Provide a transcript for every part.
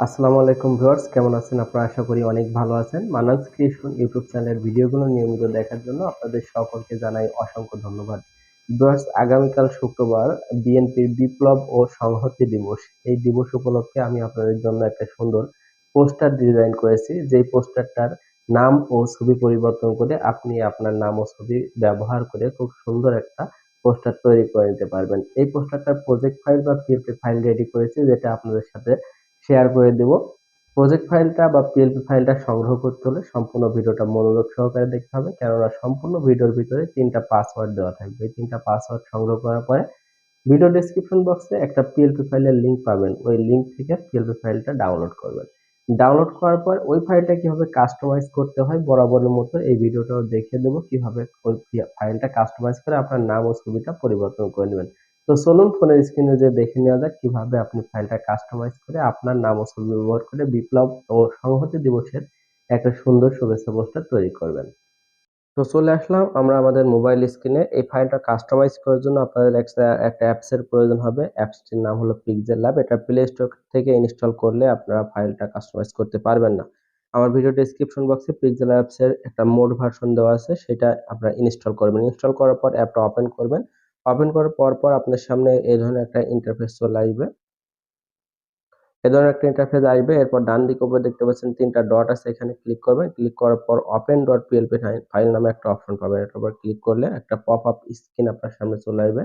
আসসালামু আলাইকুম ভিউয়ার্স, কেমন আছেন আপনারা? আশা করি অনেক ভালো আছেন। মানান্স ক্রিয়েশন ইউটিউব চ্যানেলের ভিডিওগুলো নিয়মিত দেখার জন্য আপনাদের সকলকে জানাই অসংখ্য ধন্যবাদ। ভিউয়ার্স, আগামীকাল শুক্রবার বিএনপির বিপ্লব ও সংহতি দিবস। এই দিবস উপলক্ষে আমি আপনাদের জন্য একটা সুন্দর পোস্টার ডিজাইন করেছি। যেই পোস্টারটার নাম ও ছবি পরিবর্তন করে আপনি আপনার নাম ও ছবি ব্যবহার করে খুব সুন্দর একটা পোস্টার তৈরি করে নিতে পারবেন। এই পোস্টারটার প্রজেক্ট ফাইল বা পিএফপি ফাইল রেডি করেছি, যেটা আপনাদের সাথে শেয়ার করে দেব। প্রজেক্ট ফাইলটা বা পিএলপি ফাইলটা সংগ্রহ করতে হলে সম্পূর্ণ ভিডিওটা মনোযোগ সহকারে দেখতে হবে, কেননা সম্পূর্ণ ভিডিওর ভিতরে তিনটা পাসওয়ার্ড দেওয়া থাকবে। এই তিনটা পাসওয়ার্ড সংগ্রহ করার পরে ভিডিও ডেসক্রিপশন বক্সে একটা পিএলপি ফাইলের লিঙ্ক পাবেন। ওই লিঙ্ক থেকে পিএলপি ফাইলটা ডাউনলোড করবেন। ডাউনলোড করার পর ওই ফাইলটা কীভাবে কাস্টমাইজ করতে হয় বরাবরের মতো এই ভিডিওটাও দেখিয়ে দেবো কীভাবে ওই ফাইলটা কাস্টমাইজ করে আপনার নাম ও ছবিটা পরিবর্তন করে নেবেন। তো চলুন ফোনের স্ক্রিনে যে দেখে নেওয়া যাক কীভাবে আপনি ফাইলটা কাস্টমাইজ করে আপনার নাম ও ছবি ব্যবহার করে বিপ্লব ও সংহতি দিবসের একটা সুন্দর শুভেচ্ছা পোস্টার তৈরি করবেন। তো চলে আসলাম আমরা আমাদের মোবাইল স্ক্রিনে এই ফাইলটা কাস্টমাইজ করার জন্য আপনাদের একটা একটা অ্যাপসের প্রয়োজন হবে। অ্যাপসটির নাম হলো পিকজেল ল্যাব এটা প্লে স্টোর থেকে ইনস্টল করলে আপনারা ফাইলটা কাস্টমাইজ করতে পারবেন না। আমার ভিডিও ডেসক্রিপশন বক্সে পিকজেল অ্যাপসের একটা মোড ভার্সন দেওয়া আছে। সেটা আপনারা ইনস্টল করবেন। ইনস্টল করার পর অ্যাপটা ওপেন করবেন। ওপেন করার পর পর আপনার সামনে এই ধরনের একটা ইন্টারফেস চলে আসবে। এ ধরনের একটা ইন্টারফেস আসবে, এরপর ডান দিকে উপরে দেখতে পাচ্ছেন তিনটা ডট আছে, এখানে ক্লিক করবেন। ক্লিক করার পর ওপেন ডট পিএলপি ফাইল নামে একটা অপশন পাবেন। এটার উপর ক্লিক করলে একটা পপ আপ স্ক্রিন আপনার সামনে চলে আসবে।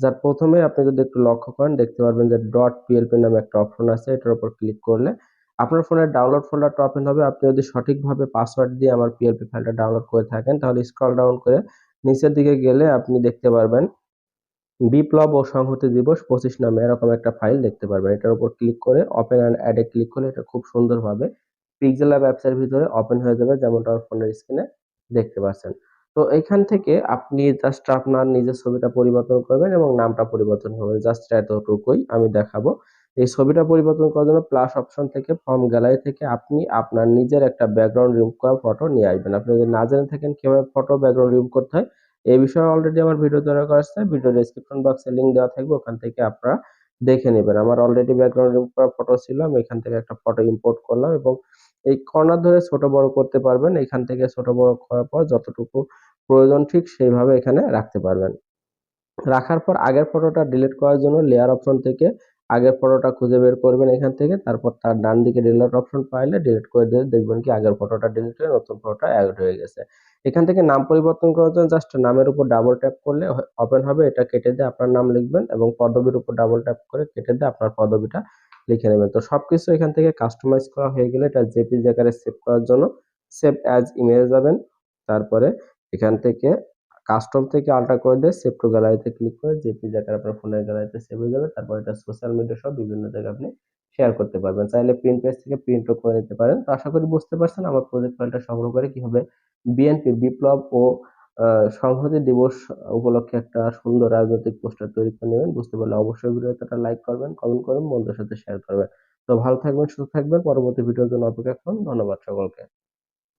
যার প্রথমে আপনি যদি একটু লক্ষ্য করেন, দেখতে পারবেন যে ডট পিএলপি নামে একটা অপশন আছে, এটার উপর ক্লিক করলে আপনার ফোনের ডাউনলোড ফোল্ডারটা ওপেন হবে। আপনি যদি সঠিকভাবে পাসওয়ার্ড দিয়ে আমার পিএলপি ফাইলটা ডাউনলোড করে থাকেন, তাহলে স্ক্রল ডাউন করে নিচের দিকে গেলে আপনি দেখতে পারবেন বিপ্লব ও সংহতি দিবস পঁচিশ নামে এরকম একটা ফাইল দেখতে পারবেন। এটার উপর ক্লিক করে ওপেন অ্যান্ড অ্যাডে ক্লিক করলে এটা খুব সুন্দরভাবে পিক্সেল ল্যাব অ্যাপসের ভিতরে ওপেন হয়ে যাবে, যেমনটা আমার ফোনের স্ক্রিনে দেখতে পাচ্ছেন। তো এইখান থেকে আপনি জাস্ট আপনার নিজের ছবিটা পরিবর্তন করবেন এবং নামটা পরিবর্তন করবেন। জাস্ট এতটুকুই আমি দেখাবো। এই ছবিটা পরিবর্তন করার জন্য প্লাস অপশন থেকে ফর্ম গ্যালারি থেকে আপনি আপনার নিজের একটা ব্যাকগ্রাউন্ড রিমুভ করা ফটো নিয়ে আসবেন। আপনি যদি না জেনে থাকেন কীভাবে ফটো ব্যাকগ্রাউন্ড রিমুভ করতে হয় এই বিষয়ে অলরেডি আমার ভিডিও করা আছে। ভিডিও ডেসক্রিপশন বক্সে লিংক দেওয়া থাকবে, ওখান থেকে আপনারা দেখে নেবেন। আমার অলরেডি ব্যাকগ্রাউন্ড রিমুভ করা ফটো ছিল, আমি এখান থেকে একটা ফটো ইম্পোর্ট করলাম এবং এই কর্নার ধরে ছোট বড় করতে পারবেন। এখান থেকে ছোট বড় করার পর যতটুকু প্রয়োজন ঠিক সেইভাবে এখানে রাখতে পারবেন। রাখার পর আগের ফটোটা ডিলিট করার জন্য লেয়ার অপশন থেকে আগের ফটোটা খুঁজে বের করবেন এখান থেকে, তারপর তার ডান দিকে ডিলিট অপশন পাইলে ডিলিট করে দিয়ে দেখবেন কি আগের ফটোটা ডিলিট হয়ে নতুন ফটোটা অ্যাড হয়ে গেছে। এখান থেকে নাম পরিবর্তন করার জন্য জাস্ট নামের উপর ডাবল ট্যাপ করলে ওপেন হবে, এটা কেটে দিয়ে আপনার নাম লিখবেন এবং পদবীর উপর ডাবল ট্যাপ করে কেটে দিয়ে আপনার পদবিটা লিখে নেবেন। তো সবকিছু এখান থেকে কাস্টমাইজ করা হয়ে গেলে এটা জেপি আকারে সেভ করার জন্য সেভ অ্যাজ ইমেজ যাবেন, তারপরে এখান থেকে কাস্টম থেকে আলট্রা করে দিয়ে সেভ টু গ্যালারিতে ক্লিক করে জেপিজি আকারে আপনার ফোনের গ্যালারিতে সেভ হয়ে যাবে। তারপর এটা সোশ্যাল মিডিয়া সব বিভিন্ন জায়গায় আপনি শেয়ার করতে পারবেন। চাইলে প্রিন্ট পেজ থেকে প্রিন্টও করে নিতে পারেন। তো আশা করি বুঝতে পারছেন আমার প্রজেক্ট ফাইলটা সংগ্রহ করে কীভাবে বিএনপি বিপ্লব ও সংহতি দিবস উপলক্ষে একটা সুন্দর রাজনৈতিক পোস্টার তৈরি করে নেবেন। বুঝতে পারলে অবশ্যই ভিডিওটা লাইক করবেন কমেন্ট করবেন, বন্ধুদের সাথে শেয়ার করবেন। তো ভালো থাকবেন, সুস্থ থাকবেন। পরবর্তী ভিডিওর জন্য অপেক্ষা করুন। ধন্যবাদ সকলকে।